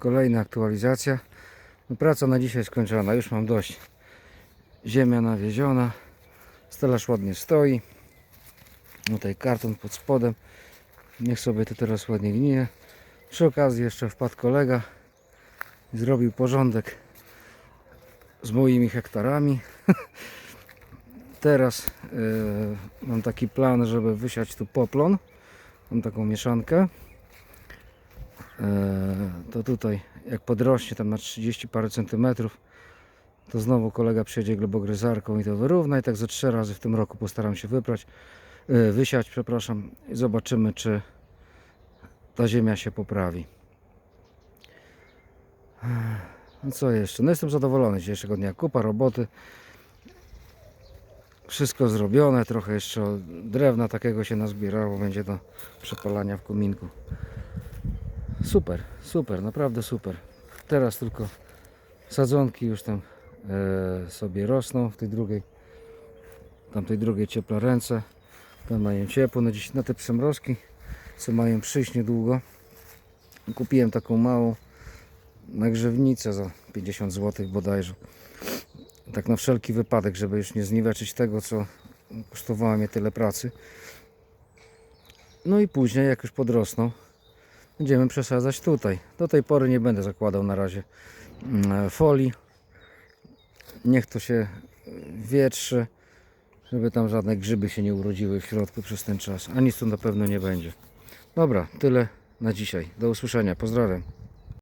Kolejna aktualizacja. No, Praca na dzisiaj skończona, już mam dość. Ziemia nawieziona. Stelaż ładnie stoi. Tutaj karton pod spodem. Niech sobie to teraz ładnie gnije. Przy okazji jeszcze wpadł kolega zrobił porządek z moimi hektarami. Teraz e, mam taki plan, żeby wysiać tu poplon. Mam taką mieszankę. E, to tutaj jak podrośnie tam na 30 parę centymetrów to znowu kolega przyjedzie globogryzarką i to wyrówna i tak ze trzy razy w tym roku postaram się wyprać, e, wysiać, przepraszam i zobaczymy czy ta ziemia się poprawi. No co jeszcze? No jestem zadowolony dzisiejszego dnia. Kupa roboty. Wszystko zrobione, trochę jeszcze drewna takiego się nazbierało, będzie do przepalania w kominku. Super, super, naprawdę super. Teraz tylko sadzonki już tam e, sobie rosną w tej drugiej, tamtej drugiej ciepłe ręce. Tam mają ciepło na, dziś, na te przymrozki, co mają przyjść niedługo. Kupiłem taką małą nagrzewnicę za 50 zł bodajże. Tak na wszelki wypadek, żeby już nie zniweczyć tego, co kosztowało mnie tyle pracy. No i później, jak już podrosną, będziemy przesadzać tutaj. Do tej pory nie będę zakładał na razie mm, folii. Niech to się wietrzy, żeby tam żadne grzyby się nie urodziły w środku przez ten czas. A nic tu na pewno nie będzie. Dobra, tyle na dzisiaj. Do usłyszenia. Pozdrawiam.